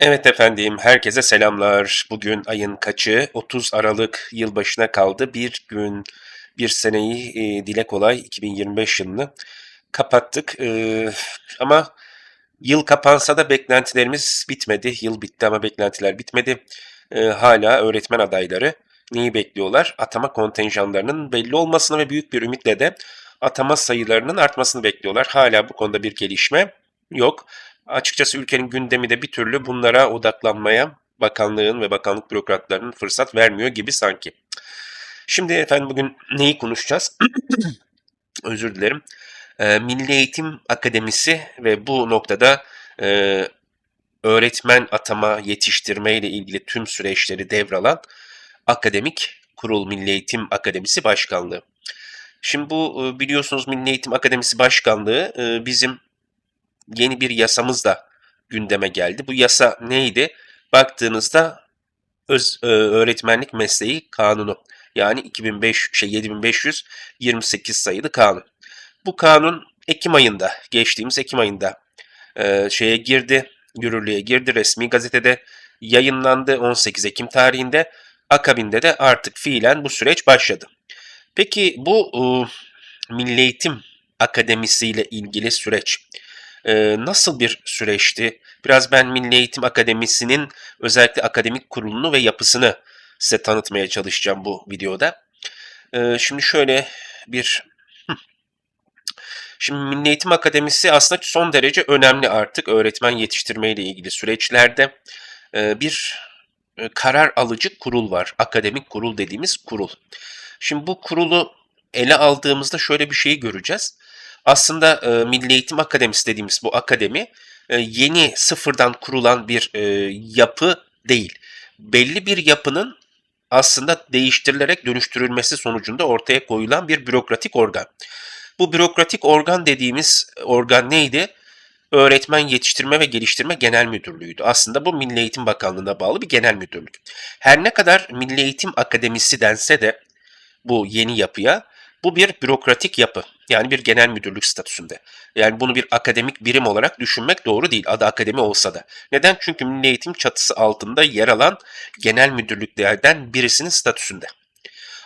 Evet efendim, herkese selamlar. Bugün ayın kaçı? 30 Aralık yılbaşına kaldı. Bir gün, bir seneyi e, dile kolay 2025 yılını kapattık. E, ama yıl kapansa da beklentilerimiz bitmedi. Yıl bitti ama beklentiler bitmedi. E, hala öğretmen adayları neyi bekliyorlar? Atama kontenjanlarının belli olmasını ve büyük bir ümitle de atama sayılarının artmasını bekliyorlar. Hala bu konuda bir gelişme yok. Açıkçası ülkenin gündemi de bir türlü bunlara odaklanmaya bakanlığın ve bakanlık bürokratlarının fırsat vermiyor gibi sanki. Şimdi efendim bugün neyi konuşacağız? Özür dilerim. Ee, Milli Eğitim Akademisi ve bu noktada e, öğretmen atama, yetiştirme ile ilgili tüm süreçleri devralan Akademik Kurul Milli Eğitim Akademisi Başkanlığı. Şimdi bu e, biliyorsunuz Milli Eğitim Akademisi Başkanlığı e, bizim yeni bir yasamız da gündeme geldi. Bu yasa neydi? Baktığınızda öz, e, öğretmenlik mesleği kanunu. Yani 2005 şey 7528 sayılı kanun. Bu kanun Ekim ayında, geçtiğimiz Ekim ayında e, şeye girdi, yürürlüğe girdi, resmi gazetede yayınlandı 18 Ekim tarihinde. Akabinde de artık fiilen bu süreç başladı. Peki bu e, Milli Eğitim Akademisi ile ilgili süreç e, nasıl bir süreçti? Biraz ben Milli Eğitim Akademisi'nin özellikle akademik kurulunu ve yapısını size tanıtmaya çalışacağım bu videoda. E, şimdi şöyle bir Şimdi Milli Eğitim Akademisi aslında son derece önemli artık öğretmen yetiştirme ile ilgili süreçlerde e, bir karar alıcı kurul var. Akademik kurul dediğimiz kurul. Şimdi bu kurulu ele aldığımızda şöyle bir şeyi göreceğiz. Aslında e, Milli Eğitim Akademisi dediğimiz bu akademi e, yeni sıfırdan kurulan bir e, yapı değil. Belli bir yapının aslında değiştirilerek dönüştürülmesi sonucunda ortaya koyulan bir bürokratik organ. Bu bürokratik organ dediğimiz organ neydi? Öğretmen Yetiştirme ve Geliştirme Genel Müdürlüğü'ydü. Aslında bu Milli Eğitim Bakanlığı'na bağlı bir genel müdürlük. Her ne kadar Milli Eğitim Akademisi dense de bu yeni yapıya bu bir bürokratik yapı. Yani bir genel müdürlük statüsünde. Yani bunu bir akademik birim olarak düşünmek doğru değil. Adı akademi olsa da. Neden? Çünkü Milli Eğitim çatısı altında yer alan genel müdürlüklerden birisinin statüsünde.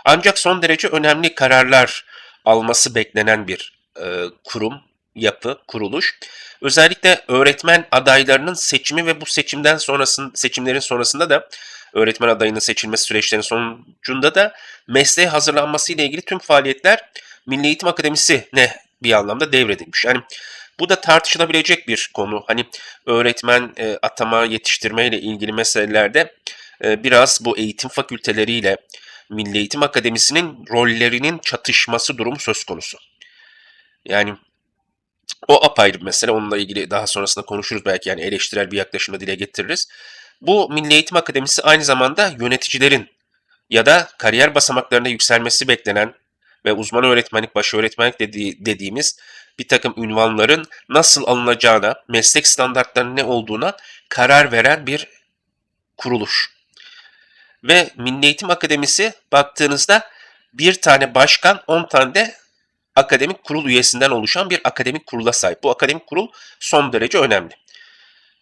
Ancak son derece önemli kararlar alması beklenen bir e, kurum, yapı, kuruluş. Özellikle öğretmen adaylarının seçimi ve bu seçimden sonrasında seçimlerin sonrasında da öğretmen adayının seçilmesi süreçlerinin sonucunda da mesleğe hazırlanması ile ilgili tüm faaliyetler Milli Eğitim Akademisi ne bir anlamda devredilmiş. Yani bu da tartışılabilecek bir konu. Hani öğretmen e, atama, yetiştirme ile ilgili meselelerde e, biraz bu eğitim fakülteleriyle Milli Eğitim Akademisi'nin rollerinin çatışması durumu söz konusu. Yani o apayrı bir mesele. Onunla ilgili daha sonrasında konuşuruz belki yani eleştirel bir yaklaşımla dile getiririz. Bu Milli Eğitim Akademisi aynı zamanda yöneticilerin ya da kariyer basamaklarında yükselmesi beklenen ve uzman öğretmenlik, baş öğretmenlik dediği, dediğimiz bir takım ünvanların nasıl alınacağına, meslek standartlarının ne olduğuna karar veren bir kuruluş. Ve Milli Eğitim Akademisi baktığınızda bir tane başkan, 10 tane de akademik kurul üyesinden oluşan bir akademik kurula sahip. Bu akademik kurul son derece önemli.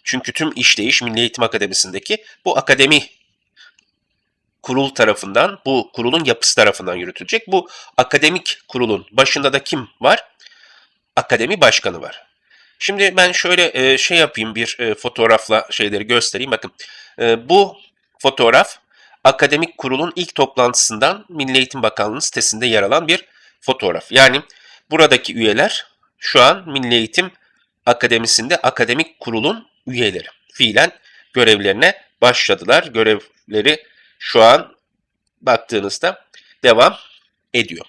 Çünkü tüm işleyiş Milli Eğitim Akademisi'ndeki bu akademi kurul tarafından, bu kurulun yapısı tarafından yürütülecek. Bu akademik kurulun başında da kim var? Akademi başkanı var. Şimdi ben şöyle e, şey yapayım bir e, fotoğrafla şeyleri göstereyim. Bakın e, bu fotoğraf akademik kurulun ilk toplantısından Milli Eğitim Bakanlığı sitesinde yer alan bir fotoğraf. Yani buradaki üyeler şu an Milli Eğitim Akademisi'nde akademik kurulun üyeleri. Fiilen görevlerine başladılar. Görevleri şu an baktığınızda devam ediyor.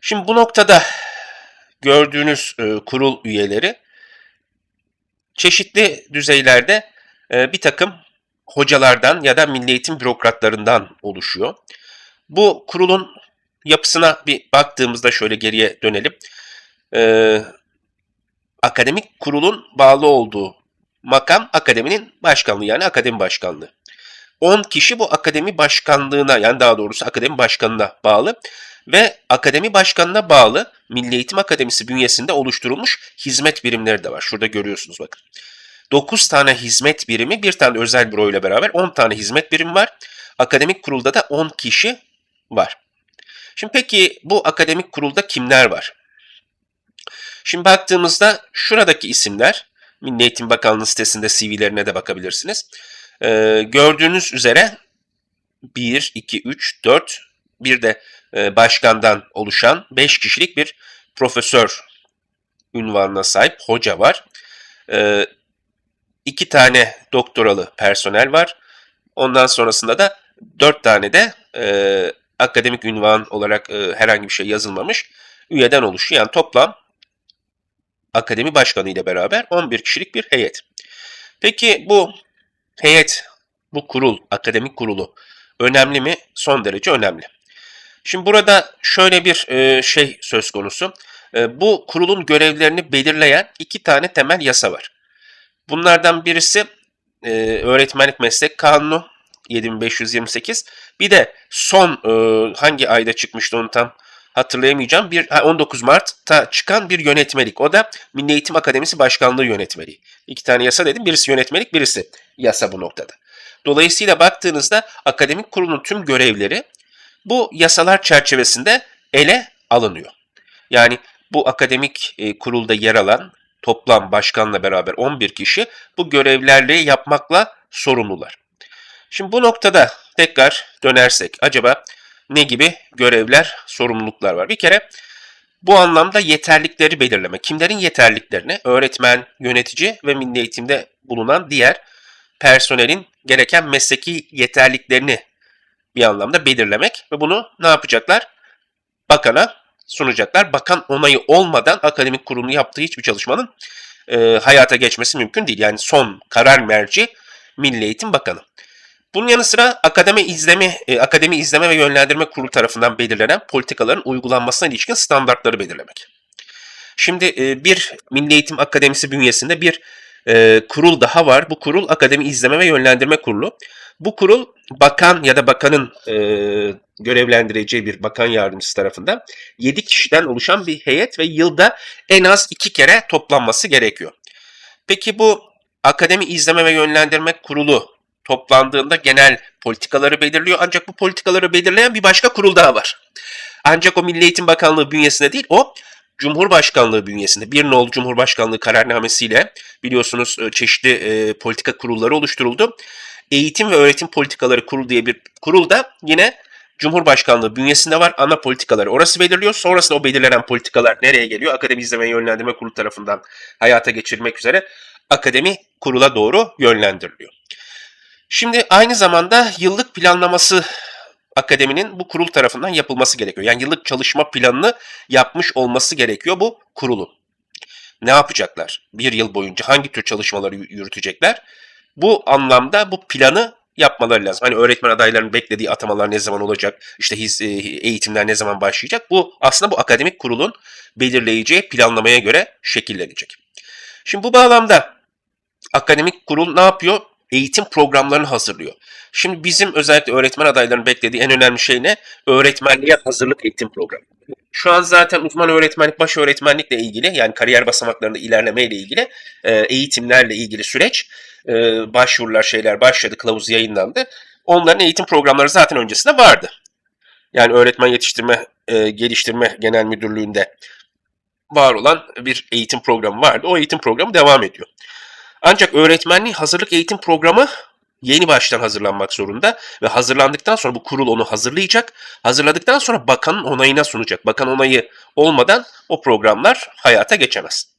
Şimdi bu noktada gördüğünüz e, kurul üyeleri çeşitli düzeylerde e, bir takım hocalardan ya da milli eğitim bürokratlarından oluşuyor. Bu kurulun yapısına bir baktığımızda şöyle geriye dönelim. E, akademik kurulun bağlı olduğu makam akademinin başkanlığı yani akademi başkanlığı. 10 kişi bu akademi başkanlığına yani daha doğrusu akademi başkanına bağlı ve akademi başkanına bağlı Milli Eğitim Akademisi bünyesinde oluşturulmuş hizmet birimleri de var. Şurada görüyorsunuz bakın. 9 tane hizmet birimi, bir tane özel büro ile beraber 10 tane hizmet birimi var. Akademik kurulda da 10 kişi var. Şimdi peki bu akademik kurulda kimler var? Şimdi baktığımızda şuradaki isimler, Milli Eğitim Bakanlığı sitesinde CV'lerine de bakabilirsiniz. Ee, gördüğünüz üzere 1, 2, 3, 4, bir de e, başkandan oluşan 5 kişilik bir profesör ünvanına sahip hoca var. Ee, iki tane doktoralı personel var. Ondan sonrasında da dört tane de e, akademik ünvan olarak e, herhangi bir şey yazılmamış üyeden oluşuyor. Yani toplam akademi başkanı ile beraber 11 kişilik bir heyet. Peki bu heyet, bu kurul, akademik kurulu önemli mi? Son derece önemli. Şimdi burada şöyle bir e, şey söz konusu. E, bu kurulun görevlerini belirleyen iki tane temel yasa var. Bunlardan birisi e, Öğretmenlik Meslek Kanunu 7528. Bir de son hangi ayda çıkmıştı onu tam hatırlayamayacağım. Bir ha, 19 Mart'ta çıkan bir yönetmelik. O da Milli Eğitim Akademisi Başkanlığı yönetmeliği. İki tane yasa dedim. Birisi yönetmelik, birisi yasa bu noktada. Dolayısıyla baktığınızda akademik kurulun tüm görevleri bu yasalar çerçevesinde ele alınıyor. Yani bu akademik e, kurulda yer alan toplam başkanla beraber 11 kişi bu görevlerle yapmakla sorumlular. Şimdi bu noktada tekrar dönersek acaba ne gibi görevler, sorumluluklar var? Bir kere bu anlamda yeterlikleri belirleme. Kimlerin yeterliklerini? Öğretmen, yönetici ve milli eğitimde bulunan diğer personelin gereken mesleki yeterliklerini bir anlamda belirlemek ve bunu ne yapacaklar? Bakana sunacaklar. Bakan onayı olmadan akademik kurulun yaptığı hiçbir çalışmanın e, hayata geçmesi mümkün değil. Yani son karar merci Milli Eğitim Bakanı. Bunun yanı sıra akademi izleme, e, akademi izleme ve yönlendirme kurulu tarafından belirlenen politikaların uygulanmasına ilişkin standartları belirlemek. Şimdi e, bir Milli Eğitim Akademisi bünyesinde bir e, kurul daha var. Bu kurul Akademi İzleme ve Yönlendirme Kurulu. Bu kurul bakan ya da bakanın e, görevlendireceği bir bakan yardımcısı tarafından 7 kişiden oluşan bir heyet ve yılda en az 2 kere toplanması gerekiyor. Peki bu Akademi İzleme ve Yönlendirme Kurulu toplandığında genel politikaları belirliyor. Ancak bu politikaları belirleyen bir başka kurul daha var. Ancak o Milli Eğitim Bakanlığı bünyesinde değil, o Cumhurbaşkanlığı bünyesinde bir nolu Cumhurbaşkanlığı kararnamesiyle biliyorsunuz e, çeşitli e, politika kurulları oluşturuldu. Eğitim ve Öğretim Politikaları Kurulu diye bir kurul da yine Cumhurbaşkanlığı bünyesinde var. Ana politikaları orası belirliyor. Sonrasında o belirlenen politikalar nereye geliyor? Akademi İzleme ve Yönlendirme Kurulu tarafından hayata geçirilmek üzere akademi kurula doğru yönlendiriliyor. Şimdi aynı zamanda yıllık planlaması akademinin bu kurul tarafından yapılması gerekiyor. Yani yıllık çalışma planını yapmış olması gerekiyor bu kurulun. Ne yapacaklar? Bir yıl boyunca hangi tür çalışmaları yürütecekler? Bu anlamda bu planı yapmaları lazım. Hani öğretmen adaylarının beklediği atamalar ne zaman olacak, işte e, eğitimler ne zaman başlayacak? Bu aslında bu akademik kurulun belirleyeceği planlamaya göre şekillenecek. Şimdi bu bağlamda akademik kurul ne yapıyor? Eğitim programlarını hazırlıyor. Şimdi bizim özellikle öğretmen adaylarının beklediği en önemli şey ne? Öğretmenliğe hazırlık eğitim programı. Şu an zaten uzman öğretmenlik, baş öğretmenlikle ilgili yani kariyer basamaklarında ilerlemeyle ilgili eğitimlerle ilgili süreç e, başvurular şeyler başladı, kılavuz yayınlandı. Onların eğitim programları zaten öncesinde vardı. Yani öğretmen yetiştirme, e, geliştirme genel müdürlüğünde var olan bir eğitim programı vardı. O eğitim programı devam ediyor. Ancak öğretmenliği hazırlık eğitim programı yeni baştan hazırlanmak zorunda ve hazırlandıktan sonra bu kurul onu hazırlayacak. Hazırladıktan sonra bakanın onayına sunacak. Bakan onayı olmadan o programlar hayata geçemez.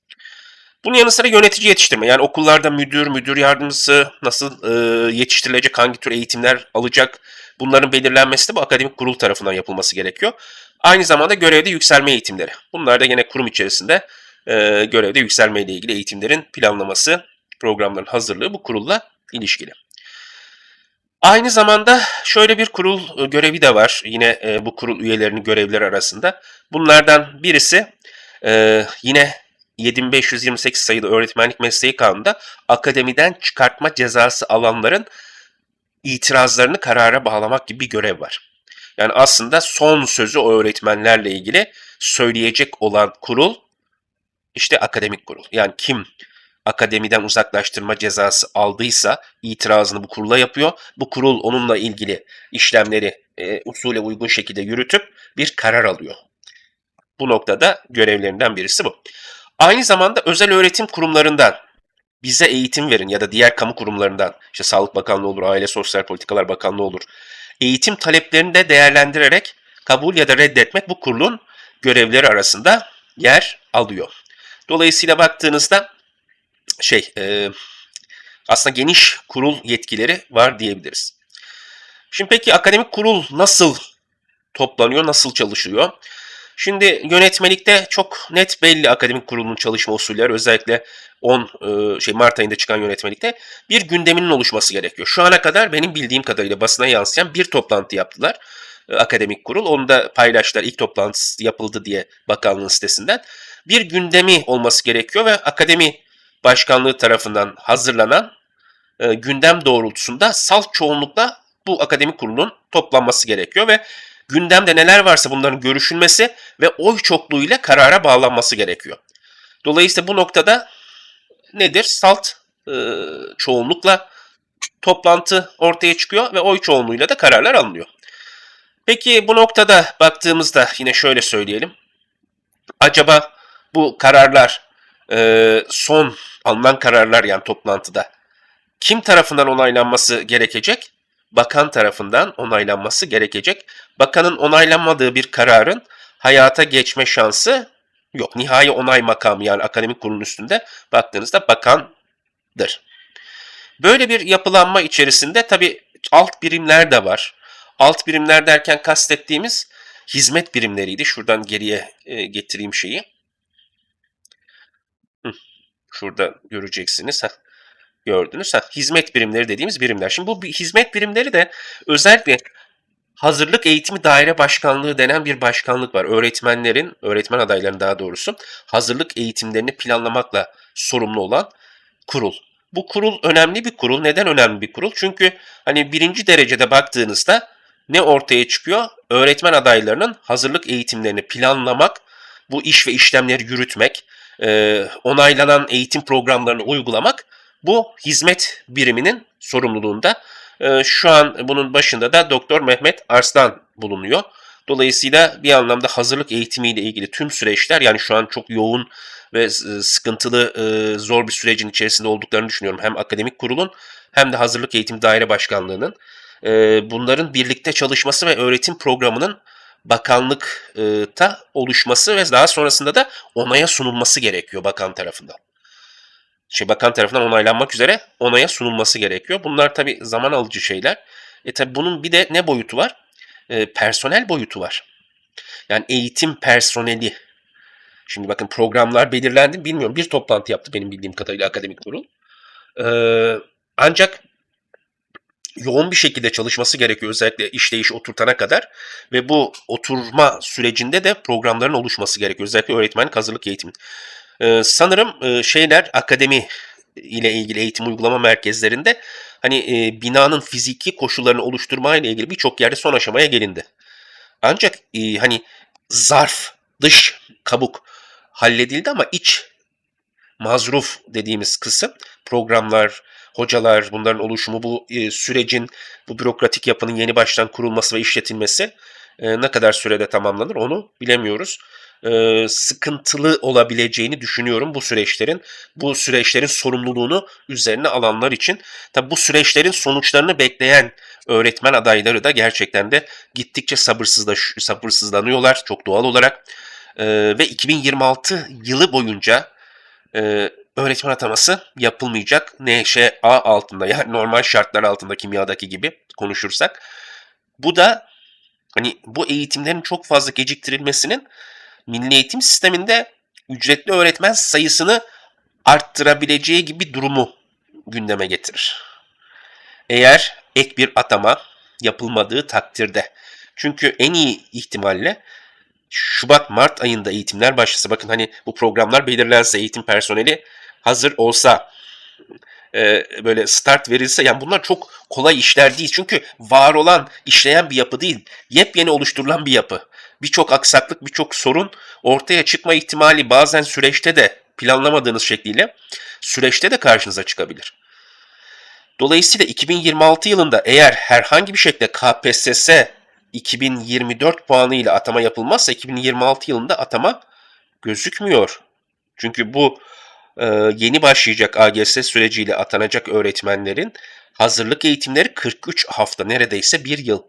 Bunun yanı sıra yönetici yetiştirme. Yani okullarda müdür, müdür yardımcısı nasıl e, yetiştirilecek, hangi tür eğitimler alacak bunların belirlenmesi de bu akademik kurul tarafından yapılması gerekiyor. Aynı zamanda görevde yükselme eğitimleri. Bunlar da yine kurum içerisinde e, görevde yükselme ile ilgili eğitimlerin planlaması, programların hazırlığı bu kurulla ilişkili. Aynı zamanda şöyle bir kurul görevi de var yine e, bu kurul üyelerinin görevleri arasında. Bunlardan birisi e, yine 7528 sayılı öğretmenlik mesleği kanununda akademiden çıkartma cezası alanların itirazlarını karara bağlamak gibi bir görev var. Yani aslında son sözü o öğretmenlerle ilgili söyleyecek olan kurul işte akademik kurul. Yani kim akademiden uzaklaştırma cezası aldıysa itirazını bu kurula yapıyor. Bu kurul onunla ilgili işlemleri e, usule uygun şekilde yürütüp bir karar alıyor. Bu noktada görevlerinden birisi bu. Aynı zamanda özel öğretim kurumlarından bize eğitim verin ya da diğer kamu kurumlarından işte Sağlık Bakanlığı olur, Aile Sosyal Politikalar Bakanlığı olur. Eğitim taleplerini de değerlendirerek kabul ya da reddetmek bu kurulun görevleri arasında yer alıyor. Dolayısıyla baktığınızda şey e, aslında geniş kurul yetkileri var diyebiliriz. Şimdi peki akademik kurul nasıl toplanıyor, nasıl çalışıyor? Şimdi yönetmelikte çok net belli akademik kurulun çalışma usulleri özellikle 10 e, şey Mart ayında çıkan yönetmelikte bir gündeminin oluşması gerekiyor. Şu ana kadar benim bildiğim kadarıyla basına yansıyan bir toplantı yaptılar e, akademik kurul. Onu da paylaştılar ilk toplantısı yapıldı diye bakanlığın sitesinden. Bir gündemi olması gerekiyor ve akademi başkanlığı tarafından hazırlanan e, gündem doğrultusunda salt çoğunlukla bu akademik kurulun toplanması gerekiyor ve gündemde neler varsa bunların görüşülmesi ve oy çokluğuyla karara bağlanması gerekiyor. Dolayısıyla bu noktada nedir? Salt e, çoğunlukla toplantı ortaya çıkıyor ve oy çoğunluğuyla da kararlar alınıyor. Peki bu noktada baktığımızda yine şöyle söyleyelim. Acaba bu kararlar e, son alınan kararlar yani toplantıda kim tarafından onaylanması gerekecek? Bakan tarafından onaylanması gerekecek. Bakanın onaylanmadığı bir kararın hayata geçme şansı yok. Nihai onay makamı yani akademik kurulun üstünde baktığınızda bakandır. Böyle bir yapılanma içerisinde tabi alt birimler de var. Alt birimler derken kastettiğimiz hizmet birimleriydi. Şuradan geriye e, getireyim şeyi. Şurada göreceksiniz. Heh, gördünüz. Heh, hizmet birimleri dediğimiz birimler. Şimdi bu hizmet birimleri de özellikle Hazırlık Eğitimi Daire Başkanlığı denen bir başkanlık var. Öğretmenlerin, öğretmen adaylarının daha doğrusu hazırlık eğitimlerini planlamakla sorumlu olan kurul. Bu kurul önemli bir kurul. Neden önemli bir kurul? Çünkü hani birinci derecede baktığınızda ne ortaya çıkıyor? Öğretmen adaylarının hazırlık eğitimlerini planlamak, bu iş ve işlemleri yürütmek, e, onaylanan eğitim programlarını uygulamak bu hizmet biriminin sorumluluğunda. E, şu an bunun başında da Doktor Mehmet Arslan bulunuyor. Dolayısıyla bir anlamda hazırlık eğitimiyle ilgili tüm süreçler yani şu an çok yoğun ve sıkıntılı, e, zor bir sürecin içerisinde olduklarını düşünüyorum. Hem akademik kurulun hem de hazırlık eğitim daire başkanlığının. E, bunların birlikte çalışması ve öğretim programının bakanlıkta oluşması ve daha sonrasında da onaya sunulması gerekiyor bakan tarafından. Şey bakan tarafından onaylanmak üzere onaya sunulması gerekiyor. Bunlar tabi zaman alıcı şeyler. E tabi bunun bir de ne boyutu var? E, personel boyutu var. Yani eğitim personeli. Şimdi bakın programlar belirlendi. Bilmiyorum bir toplantı yaptı benim bildiğim kadarıyla akademik kurul. Ee, ancak yoğun bir şekilde çalışması gerekiyor özellikle işleyiş oturtana kadar ve bu oturma sürecinde de programların oluşması gerekiyor özellikle öğretmenlik hazırlık eğitimi. Ee, sanırım e, şeyler akademi ile ilgili eğitim uygulama merkezlerinde hani e, binanın fiziki koşullarını oluşturma ile ilgili birçok yerde son aşamaya gelindi. Ancak e, hani zarf, dış kabuk halledildi ama iç mazruf dediğimiz kısım programlar, hocalar, bunların oluşumu, bu e, sürecin, bu bürokratik yapının yeni baştan kurulması ve işletilmesi e, ne kadar sürede tamamlanır onu bilemiyoruz. E, sıkıntılı olabileceğini düşünüyorum bu süreçlerin. Bu süreçlerin sorumluluğunu üzerine alanlar için. Tabi bu süreçlerin sonuçlarını bekleyen öğretmen adayları da gerçekten de gittikçe sabırsızlaş, sabırsızlanıyorlar çok doğal olarak. E, ve 2026 yılı boyunca e, öğretmen ataması yapılmayacak. NŞA altında yani normal şartlar altında kimyadaki gibi konuşursak. Bu da hani bu eğitimlerin çok fazla geciktirilmesinin milli eğitim sisteminde ücretli öğretmen sayısını arttırabileceği gibi durumu gündeme getirir. Eğer ek bir atama yapılmadığı takdirde. Çünkü en iyi ihtimalle Şubat-Mart ayında eğitimler başlasa bakın hani bu programlar belirlense eğitim personeli hazır olsa e, böyle start verilse yani bunlar çok kolay işler değil. Çünkü var olan işleyen bir yapı değil. Yepyeni oluşturulan bir yapı. Birçok aksaklık, birçok sorun ortaya çıkma ihtimali bazen süreçte de planlamadığınız şekliyle süreçte de karşınıza çıkabilir. Dolayısıyla 2026 yılında eğer herhangi bir şekilde KPSS 2024 puanı ile atama yapılmazsa 2026 yılında atama gözükmüyor. Çünkü bu yeni başlayacak AGS süreciyle atanacak öğretmenlerin hazırlık eğitimleri 43 hafta neredeyse bir yıl.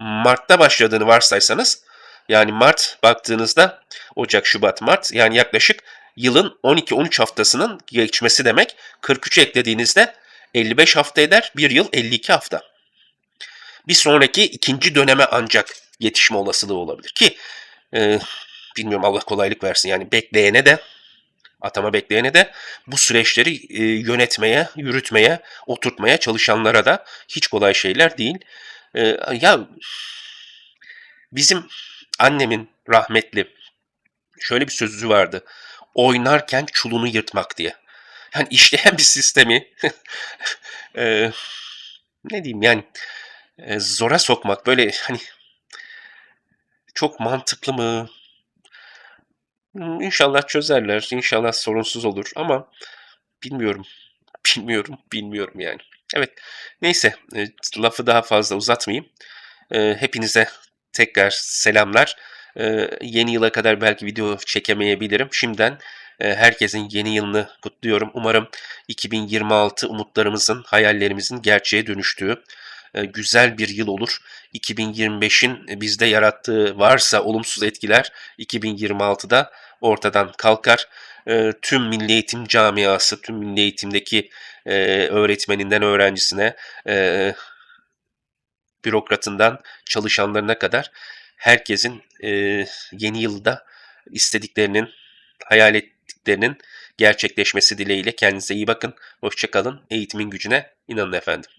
Mart'ta başladığını varsaysanız yani Mart baktığınızda Ocak, Şubat, Mart yani yaklaşık yılın 12-13 haftasının geçmesi demek. 43 eklediğinizde 55 hafta eder. Bir yıl 52 hafta. Bir sonraki ikinci döneme ancak yetişme olasılığı olabilir ki e, bilmiyorum Allah kolaylık versin yani bekleyene de atama bekleyene de bu süreçleri e, yönetmeye, yürütmeye, oturtmaya çalışanlara da hiç kolay şeyler değil. E, ya bizim annemin rahmetli şöyle bir sözü vardı. Oynarken çulunu yırtmak diye. Yani işleyen bir sistemi e, ne diyeyim yani e, zora sokmak böyle hani çok mantıklı mı? İnşallah çözerler, inşallah sorunsuz olur ama bilmiyorum, bilmiyorum, bilmiyorum yani. Evet, neyse e, lafı daha fazla uzatmayayım. E, hepinize tekrar selamlar. E, yeni yıla kadar belki video çekemeyebilirim. Şimdiden herkesin yeni yılını kutluyorum. Umarım 2026 umutlarımızın, hayallerimizin gerçeğe dönüştüğü güzel bir yıl olur. 2025'in bizde yarattığı varsa olumsuz etkiler 2026'da ortadan kalkar. E, Tüm milli eğitim camiası, tüm milli eğitimdeki e, öğretmeninden öğrencisine, e, bürokratından çalışanlarına kadar herkesin e, yeni yılda istediklerinin, hayal ettiklerinin gerçekleşmesi dileğiyle kendinize iyi bakın. Hoşçakalın. Eğitimin gücüne inanın efendim.